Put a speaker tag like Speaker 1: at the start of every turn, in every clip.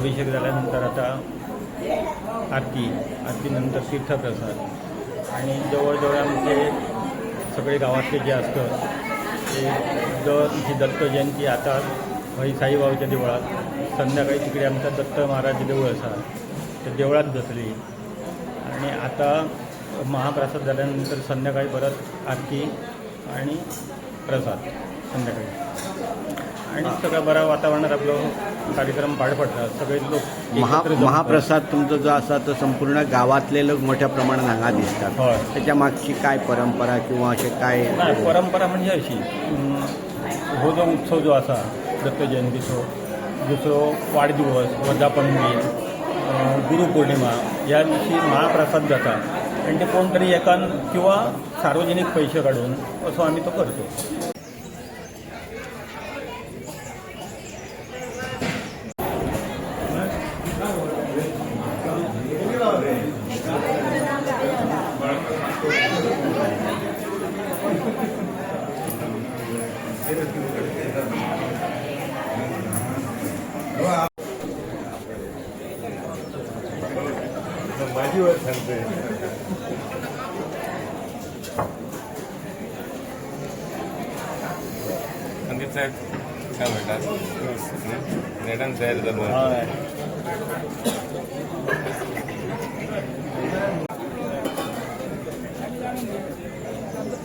Speaker 1: अभिषेक झाल्यानंतर आता आरती आरतीनंतर तीर्थप्रसाद. आणि जवळजवळ आमचे सगळे गावातले जे असतं ते दर ही दत्त जयंती आता भाई साईबाबाच्या देवळात संध्याकाळी तिकडे आमचा दत्त महाराज देऊळ असा त्या देवळात बसली. आणि आता महाप्रसाद झाल्यानंतर संध्याकाळी परत आरती आणि प्रसाद संध्याकाळी. आणि सगळं बरं वातावरणात आपलं कार्यक्रम पार पडतात सगळे लोक
Speaker 2: महा
Speaker 1: एकत्र जमतात.
Speaker 2: महाप्रसाद तुमचा जो असा तो संपूर्ण गावातले लोक मोठ्या प्रमाणात हांगा दिसतात.
Speaker 1: होय.
Speaker 2: त्याच्या मागची काय परंपरा किंवा असे काय
Speaker 1: नाही परंपरा म्हणजे अशी अं, हो जो उत्सव जो असा दत्त जयंतीचो दुसरो वाढदिवस वर्धापनदिन अं, गुरुपौर्णिमा या दिवशी महाप्रसाद जाता आणि ते कोणतरी एकान किंवा सार्वजनिक पैसे काढून असं आम्ही तो करतो.
Speaker 3: संदीप साहेब काय म्हणतात मॅडम तयार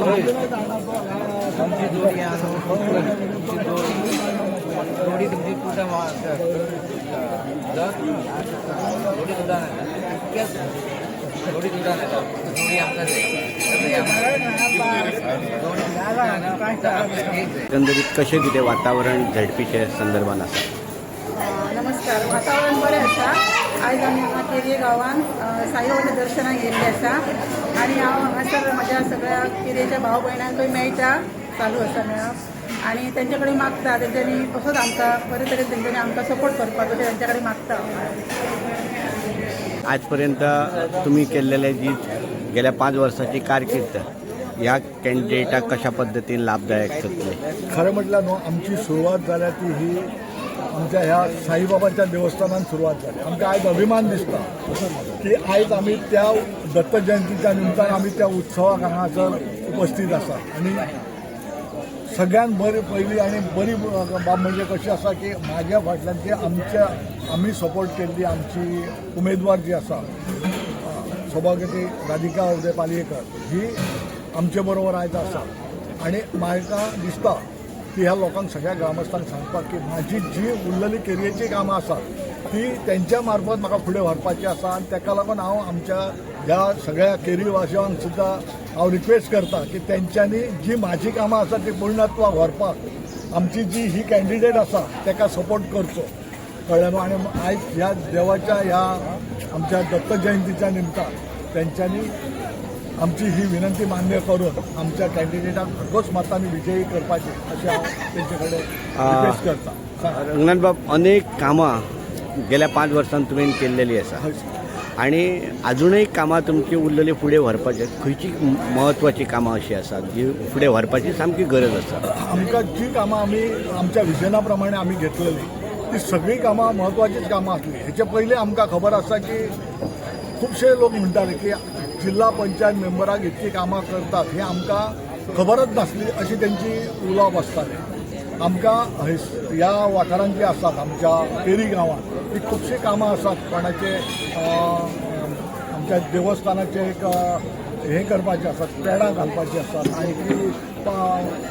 Speaker 3: झालं
Speaker 4: थोडी तुमची सुद्धा नाही सुद्धा नाही
Speaker 2: एकंदरीत कसे कितें वातावरण झडपीचे संदर्भान आसा
Speaker 5: नमस्कार. वातावरण बरें आसा आयज आमी हांगा केरये गांवान साईबाबाच्या दर्शनाक येयल्ले आसा आनी हांव हांगासर म्हाज्या सगळ्या केरयेच्या भाव भयणांकूय मेळटा चालू आसा मेळप आनी तेंचे कडेन मागता तेंच्यांनी कसोच आमकां बरे तरेन तेंच्यांनी आमकां सपोर्ट करपाक अशें तेंच्या कडेन मागता.
Speaker 2: आजपर्यंत तुम्ही केलेले जी गेल्या पाच वर्षाची कारकीर्द ह्या कॅन्डिडेटाक कशा पद्दतीन लाभदायक जातली
Speaker 6: खरं म्हटलं न्हू आमची सुरवात जाल्या ती ही आमच्या ह्या साईबाबाच्या देवस्थानात सुरवात जाली आमकां आयज अभिमान दिसता की आयज आमी त्या दत्त जयंतीच्या निमतान आमी त्या उत्सवाक हांगासर उपस्थित आसा आनी सगळ्यात बरी पहिली आणि बरी बाब म्हणजे कशी आसा की म्हाज्या फाटल्यान जे आमच्या आमी सपोर्ट केल्ली आमची उमेदवार जी आसा अ, सभापती राधिका उदय पालयेकर ही आमचे बरोबर आयज आसा आणि म्हाका दिसता ती ह्या लोकांक सगळ्या ग्रामस्थांक सांगपाक की म्हाजी जी उरलेली केरयेची कामां आसात ती त्यांच्या मार्फत म्हाका फुडें व्हरपाची आसा आनी ताका लागून हांव आमच्या ह्या सगळ्या केरीवासियांक सुद्दां हांव रिक्वेस्ट करता की तेंच्यांनी जी म्हाजी कामां आसा ती पूर्णत्वाक व्हरपाक आमची जी ही कॅन्डिडेट आसा ताका सपोर्ट करचो. कळ्ळें न्हू आनी आयज ह्या देवाच्या ह्या आमच्या दत्त जयंतीच्या निमतान तेंच्यांनी आमची ही विनंती मान्य करून आमच्या कॅन्डिडेटाक भरघोस मतांनी विजयी करपाची अशें हांव तेंचे कडेन रिक्वेस्ट करता.
Speaker 2: रंगनाथ बाब अनेक कामां गेल्या पांच वर्सांत तुवें केल्लेली आसा
Speaker 6: हय.
Speaker 2: आणि अजूनही कामां तुमची उरलेली फुडें व्हरपाची खंयची म्हत्वाची कामां अशी आसात जी फुडें व्हरपाची सामकी गरज आसा
Speaker 6: आमकां जी कामां आमी आमच्या विजना प्रमाणे आमी घेतलेली ती सगळीं कामां म्हत्वाचीच कामां आसली हेचे पयलीं आमकां खबर आसा की खुबशे लोक म्हणटाले की जिल्हा पंचायत मेंबराक इतकी कामां करतात हे आमकां खबरच नासली अशी त्यांची उलोवप आसताले आमकां हय- ह्या वाठारांत जी आसात आमच्या पेरी गांवांत. ती खुबशीं कामां आसात कोणाचे आमच्या देवस्थानाचे एक हे करपाचे आसात पेडां घालपाची आसात आनी ती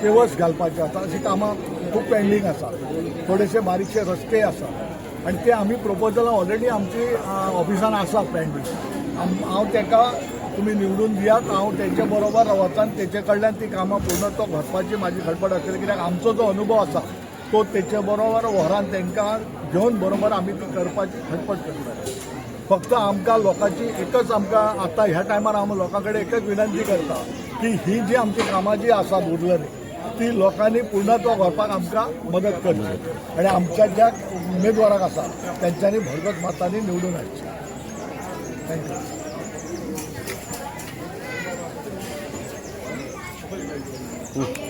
Speaker 6: पेवस घालपाचे आसात अशीं कामां खूब पेंडींग आसात थोडेशे बारीकशे रस्ते आसात आनी ते आमी प्रपोजलां ऑलरेडी आमची ऑफिसान आसात पेंडींग हांव ताका तुमी निवडून दियात हांव तेच्या बरोबर वचन तेचे कडल्यान ती कामां तो घडपाची म्हाजी खडपड आसतली कित्याक आमचो जो अनुभव आसा तो तेचे बरोबर व्हरान तांकां घेवन बरोबर आमी ती करपाची खडपड करतात फक्त आमकां लोकांची एकच आमकां आतां ह्या टायमार हांव लोकां कडेन एकच विनंती करता की ही जी आमची कामां जी आसा उरलेली ती लोकांनी पूर्णत्व व्हरपाक आमकां मदत करची आनी आमच्या ज्या उमेदवाराक आसा तेंच्यांनी भरगत मतांनी निवडून हाडची थँक्यू うん